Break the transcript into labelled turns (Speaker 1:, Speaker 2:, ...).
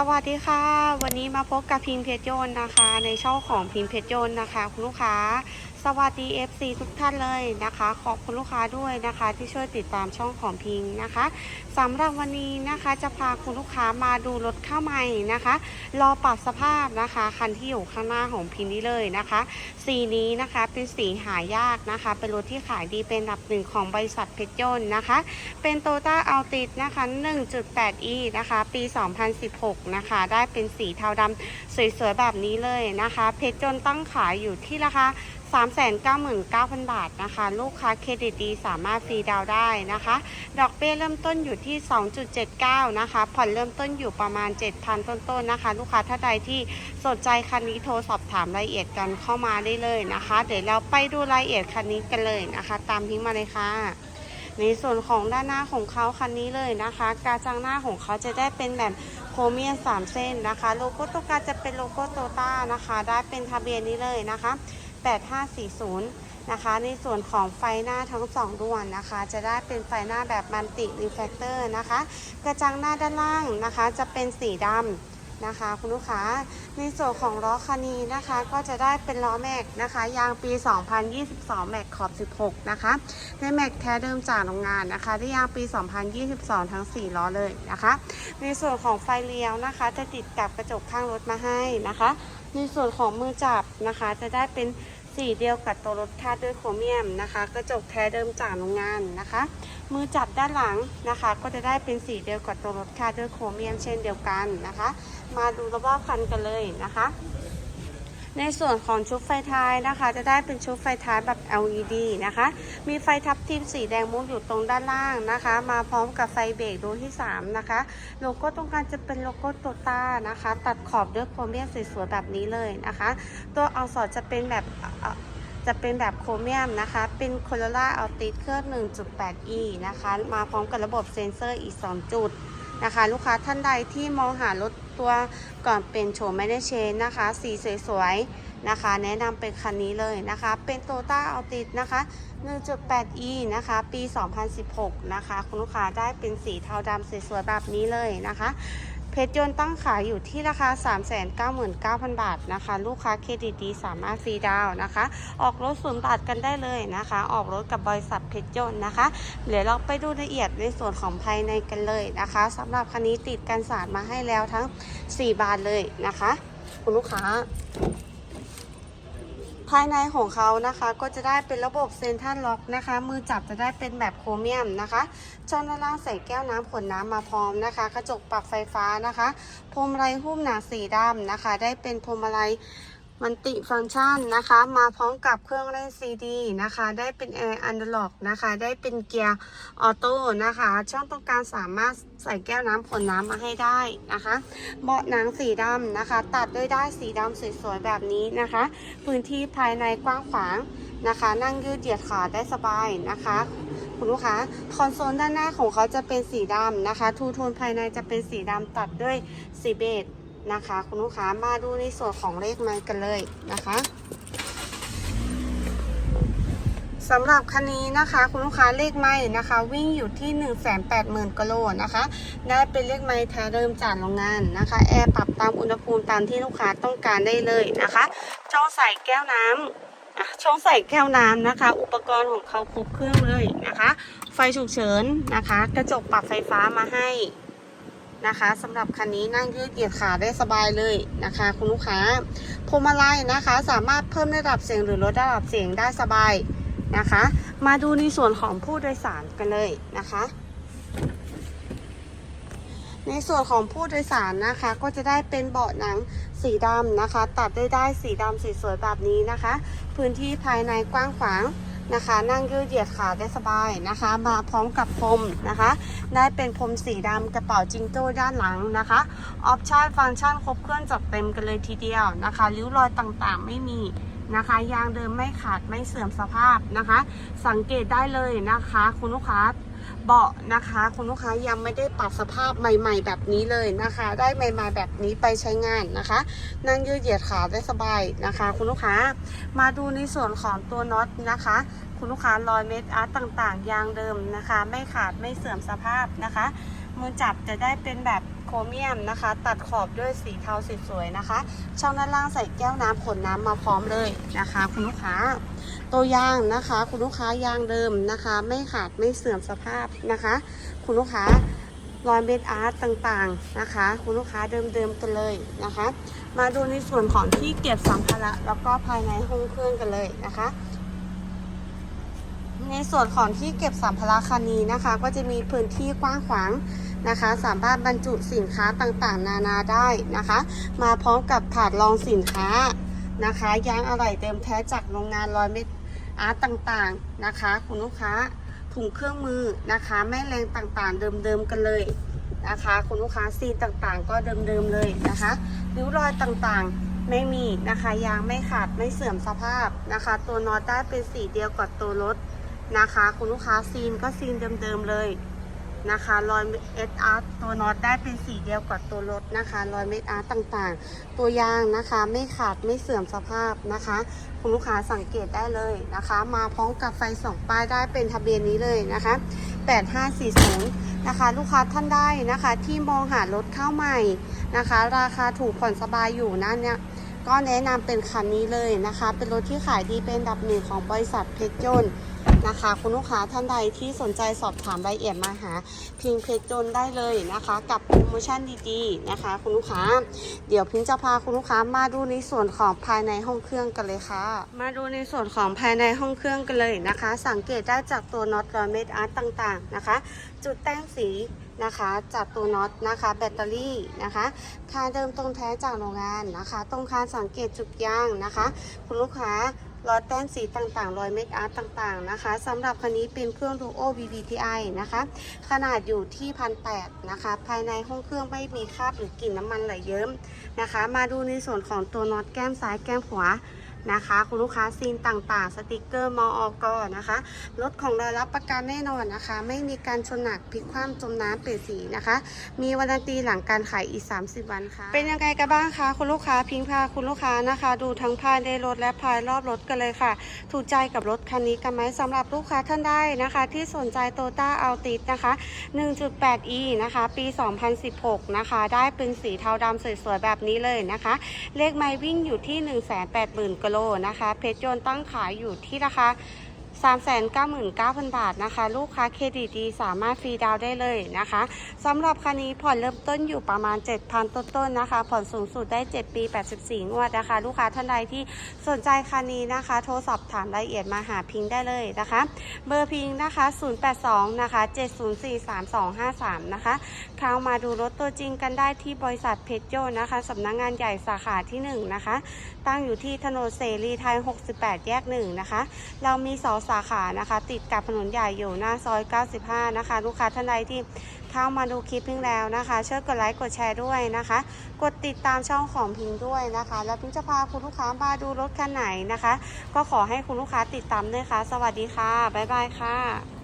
Speaker 1: สวัสดีค่ะ วันนี้มาพบกับพิมพ์เพชรยนต์นะคะ ในช่องของพิมพ์เพชรยนต์นะคะ คุณลูกค้า สวัสดี FC ทุกท่านเลยนะคะ ขอบคุณลูกค้าด้วยนะคะ ที่ช่วยติดตามช่องของพิมพ์นะคะสำหรับวันนี้นะคะจะพาคุณลูกค้ามาดูรถเข้าใหม่นะคะ รอปรับสภาพนะคะ คันที่อยู่ข้างหน้าของพิมพ์นี้เลยนะคะ สีนี้นะคะเป็นสีหายากนะคะ เป็นรถที่ขายดีเป็นอันดับหนึ่งของบริษัทเพชรยนต์นะคะ เป็นโตต้าอัลติดนะคะ 1.8e นะคะ ปี 2016 นะคะ ได้เป็นสีเทาดำสวยๆแบบนี้เลยนะคะ เพชรจนตั้งขายอยู่ที่ราคา 399,000 บาทนะคะ ลูกค้าเครดิตดีสามารถฟรีดาวได้นะคะ ดอกเบี้ยเริ่มต้นอยู่ที่ 2.79 นะคะ ผ่อนเริ่มต้นอยู่ประมาณ 7,000 ต้นๆนนะคะ ลูกค้าท่านใดที่สนใจคันนี้โทรสอบถามรายละเอียดกันเข้ามาได้เลยนะคะ เดี๋ยวเราไปดูรายละเอียดคันนี้กันเลยนะคะ ตามทิ้งมาเลยค่ะในส่วนของด้านหน้าของเขาคันนี้เลยนะคะ กาจังหน้าของเขาจะได้เป็นแบบโครเมียมสามเส้นนะคะ โลโก้ตัวกาจะเป็นโลโก้โตต้านะคะ ได้เป็นทะเบียนนี้เลยนะคะ 8540 นะคะ ในส่วนของไฟหน้าทั้งสองดวงนะคะ จะได้เป็นไฟหน้าแบบมันติรีเฟกเตอร์นะคะ กระจังหน้าด้านล่างนะคะ จะเป็นสีดำนะคะคุณลูกค้าในส่วนของล้อคันนี้นะคะก็จะได้เป็นล้อแม็กนะคะยางปี 2022 แม็กขอบ 16 นะคะในแม็กแท้เดิมจากโรงงานนะคะได้ยางปี 2022 ทั้ง 4 ล้อเลยนะคะ ในส่วนของไฟเลี้ยวนะคะ จะติดกับกระจกข้างรถมาให้นะคะ ในส่วนของมือจับนะคะจะได้เป็น สีเดียวกับตัวรถคาดด้วยโครเมียมนะคะ กระจกแท้เดิมจากโรงงานนะคะ มือจับด้านหลังนะคะ ก็จะได้เป็นสีเดียวกับตัวรถคาดด้วยโครเมียมเช่นเดียวกันนะคะ มาดูรอบๆคันกันเลยนะคะ ในส่วนของชุดไฟท้ายนะคะ จะได้เป็นชุดไฟท้ายแบบ LED นะคะ มีไฟทับทิมสีแดงมุกอยู่ตรงด้านล่างนะคะ มาพร้อมกับไฟเบรกดวงที่ 3 นะคะ โลโก้ตรงกลางจะเป็นโลโก้โตต้านะคะ ตัดขอบด้วยโครเมียมสวยๆแบบนี้เลยนะคะ ตัวอักษรจะเป็นแบบจะเป็นแบบโครเมียมนะคะ เป็นโคโรล่าอัลติเครื่อง 1.8e นะคะ มาพร้อมกับระบบเซ็นเซอร์อีก 2 จุดนะคะ ลูกค้าท่านใดที่มองหารถ ตัวก่อนเป็นโฉมไม่ได้เชนนะคะ สีสวยๆนะคะ แนะนำเป็นคันนี้เลยนะคะ เป็นโตต้าอัลติดนะคะ 1.8e นะคะ ปี 2016 นะคะ คุณลูกค้าได้เป็นสีเทาดำสวยๆแบบนี้เลยนะคะ เพชรยนต์ตั้งขายอยู่ที่ราคา 399,000 บาทนะคะ ลูกค้าเครดิตดีสามารถฟรีดาวนะคะ ออกรถศูนย์บาทกันได้เลยนะคะ ออกรถกับบริษัทเพชรยนต์นะคะ เดี๋ยวเราไปดูละเอียดในส่วนของภายในกันเลยนะคะสำหรับคันนี้ติดกันสาดมาให้แล้วทั้ง 4 บานเลยนะคะ คุณลูกค้า ภายในของเขานะคะก็จะได้เป็นระบบเซนทัลล็อกนะคะ มือจับจะได้เป็นแบบโครเมียมนะคะช่องด้านล่างใส่แก้วน้ำขวดน้ำมาพร้อมนะคะ กระจกปรับไฟฟ้านะคะพรมาลัยหุ้มหนาสีดำนะคะ ได้เป็นพรมาลัย มันติฟังก์ชันนะคะ มาพร้อมกับเครื่องเล่นซีดีนะคะ ได้เป็นแอร์อันดอร์ล็อกนะคะ ได้เป็นเกียร์ออโต้นะคะ ช่องตรงกลางสามารถใส่แก้วน้ำขวดน้ำมาให้ได้นะคะ เบาะหนังสีดำนะคะ ตัดด้วยได้ายสีดำสวยๆแบบนี้นะคะ พื้นที่ภายในกว้างขวางนะคะ นั่งยืดเหยียดขาได้สบายนะคะคุณลูกค้าคอนโซลด้านหน้าของเขาจะเป็นสีดำนะคะ ทูโทนภายในจะเป็นสีดำตัดด้วยสีเบจ นะคะ คุณลูกค้ามาดูในส่วนของเลขไม้กันเลยนะคะสำหรับคันนี้นะคะ คุณลูกค้าเลขไม้นะคะ วิ่งอยู่ที่ 1 8 0 0 0 0กิโลนะคะ ได้เป็นเลขไม้แท้เดิมจากโรงงานนะคะ แอร์ปรับตามอุณหภูมิตามที่ลูกค้าต้องการได้เลยนะคะช่องใส่แก้วน้ำช่องใส่แก้วน้ำนะคะ อุปกรณ์ของเขาครบเครื่องเลยนะคะ ไฟฉุกเฉินนะคะ กระจกปรับไฟฟ้ามาให้ นะคะสำหรับคันนี้นั่งยืดเหยียดขาได้สบายเลยนะคะ คุณลูกค้าพวงมาลัยนะคะ สามารถเพิ่มระดับเสียงหรือลดระดับเสียงได้สบายนะคะ มาดูในส่วนของผู้โดยสารกันเลยนะคะ ในส่วนของผู้โดยสารนะคะ ก็จะได้เป็นเบาะหนังสีดำนะคะ ตัดด้วยได้สีดำสีสวยแบบนี้นะคะ พื้นที่ภายในกว้างขวาง นะคะ นั่งยืดเหยียดขาได้สบายนะคะ มาพร้อมกับพรมนะคะ ได้เป็นพรมสีดำกระเป๋าจิงโจ้ด้านหลังนะคะออปชั่นฟังก์ชันครบเครื่องจัดเต็มกันเลยทีเดียวนะคะริ้วรอยต่างๆ ไม่มีนะคะยางเดิมไม่ขาดไม่เสื่อมสภาพนะคะ สังเกตได้เลยนะคะ คุณลูกค้า เบาะนะคะ คุณลูกค้ายังไม่ได้ปรับสภาพใหม่ ๆ แบบนี้เลยนะคะ ได้ใหม่ๆแบบนี้ไปใช้งานนะคะ นั่งยืดเหยียดขาได้สบายนะคะ คุณลูกค้ามาดูในส่วนของตัวน็อตนะคะ คุณลูกค้ารอยเม็ดอาร์ตต่างๆ ยางเดิมนะคะ ไม่ขาดไม่เสื่อมสภาพนะคะ มือจับจะได้เป็นแบบโครเมียมนะคะ ตัดขอบด้วยสีเทาสวยๆนะคะ ช่องด้านล่างใส่แก้วน้ำขนน้ำมาพร้อมเลยนะคะ คุณลูกค้า ตัวยางนะคะ คุณลูกค้ายางเดิมนะคะ ไม่ขาดไม่เสื่อมสภาพนะคะ คุณลูกค้ารอยเม็ดอาร์ตต่างๆนะคะ คุณลูกค้าเดิมๆกันเลยนะคะ มาดูในส่วนของที่เก็บสัมภาระแล้วก็ภายในห้องเครื่องกันเลยนะคะ ในส่วนของที่เก็บสัมภาระคันนี้นะคะ ก็จะมีพื้นที่กว้างขวางนะคะ สามารถบรรจุสินค้าต่างๆ นานาได้นะคะ มาพร้อมกับถาดรองสินค้านะคะยางอะไหล่เต็มแท้จากโรงงานรอยเม็ดอาร์ตต่างๆนะคะ คุณลูกค้าถุงเครื่องมือนะคะ แม่แรงต่างๆ เดิมๆกันเลยนะคะ คุณลูกค้าซีต่างๆ ก็เดิมๆเลยนะคะริ้วรอยต่างๆไม่มีนะคะยางไม่ขาดไม่เสื่อมสภาพนะคะ ตัวนอตได้เป็นสีเดียวกับตัวรถ นะคะ คุณลูกค้าซีนก็ซีนเดิมๆเลยนะคะรอยเอสอาร์ตัวน็อตได้เป็นสีเดียวกับตัวรถนะคะรอยเม็ดอาร์ต่างๆ ตัวยางนะคะไม่ขาดไม่เสื่อมสภาพนะคะ คุณลูกค้าสังเกตได้เลยนะคะ มาพร้อมกับไฟสองป้ายได้เป็นทะเบียนนี้เลยนะคะ 8540 นะคะ ลูกค้าท่านได้นะคะ ที่มองหารถเข้าใหม่นะคะ ราคาถูกผ่อนสบายอยู่นั่นเนี่ยก็แนะนำเป็นคันนี้เลยนะคะ เป็นรถที่ขายดีเป็นดับหนึ่งของบริษัทเพชรยนต์ นะคะ คุณลูกค้าท่านใดที่สนใจสอบถามรายละเอียดมาหาพิงเพชรยนได้เลยนะคะ กับโปรโมชั่นดีๆนะคะ คุณลูกค้า เดี๋ยวพิงจะพาคุณลูกค้ามาดูในส่วนของภายในห้องเครื่องกันเลยค่ะ มาดูในส่วนของภายในห้องเครื่องกันเลยนะคะ สังเกตได้จากตัวน็อตรอยเม็ดอาร์ตต่างๆนะคะ จุดแต้มสีนะคะจากตัวน็อตนะคะแบตเตอรี่นะคะคาเดิมตรงแท้จากโรงงานนะคะ ตรงคานสังเกตจุดยางนะคะ คุณลูกค้า ลอแต้มสีต่างๆ รอยเมคอาร์ตต่างๆนะคะสำหรับคันนี้เป็นเครื่อง Duo VVTi นะคะ ขนาดอยู่ที่พันแนะคะ ภายในห้องเครื่องไม่มีคราบหรือกลิ่นน้ำมันไหลเยิ้มนะคะ มาดูในส่วนของตัวน็อตแก้มซ้ายแก้มขวา นะคะ คุณลูกค้าซีนต่างๆ สติกเกอร์มออกนะคะ รถของเรารับประกันแน่นอนนะคะ ไม่มีการชนหนักพลิกคว่ำจมน้ำเปลี่ยนสีนะคะ มีวันตีหลังการขายอีก 30 วันค่ะ เป็นยังไงกันบ้างคะคุณลูกค้าพิงพาคุณลูกค้านะคะ ดูทั้งภายในรถและภายรอบรถกันเลยค่ะ ถูกใจกับรถคันนี้กันไหมสำหรับลูกค้าท่านใดนะคะ ที่สนใจโตต้าอัลติสนะคะ 1.8e นะคะ ปี 2016 นะคะ ได้เป็นสีเทาดำสวยๆแบบนี้เลยนะคะ เลขไมล์วิ่งอยู่ที่ 180,000กิโลนะคะ เพชรยนต์ตั้งขายอยู่ที่ราคา 399,000 บาทนะคะ ลูกค้าเครดิตดีสามารถฟรีดาวได้เลยนะคะสำหรับคันนี้ผ่อนเริ่มต้นอยู่ประมาณ 7,000 ต้นๆนะคะ ผ่อนสูงสุดได้ 7 ปี 84 งวดนะคะ ลูกค้าท่านใดที่สนใจคันนี้นะคะ โทรสอบถามรายละเอียดมาหาพิงได้เลยนะคะ เบอร์พิงนะคะ 082 นะคะ 7043253 นะคะเข้ามาดูรถตัวจริงกันได้ที่บริษัทเพชรโยนะคะสำนักงงานใหญ่สาขาที่ 1 นะคะ ตั้งอยู่ที่ถนนเสรีไทย 68 แยก 1 นะคะ เรามีสอสาขานะคะ ติดกับถนนใหญ่อยู่หน้าซอย 95 นะคะ ลูกค้าท่านใดที่เข้ามาดูคลิปพิงแล้วนะคะช่วยกดไลค์กดแชร์ด้วยนะคะ กดติดตามช่องของพิงด้วยนะคะ แล้วพิงจะพาคุณลูกค้ามาดูรถคันไหนนะคะ ก็ขอให้คุณลูกค้าติดตามด้วยค่ะ สวัสดีค่ะบ๊ายบายค่ะ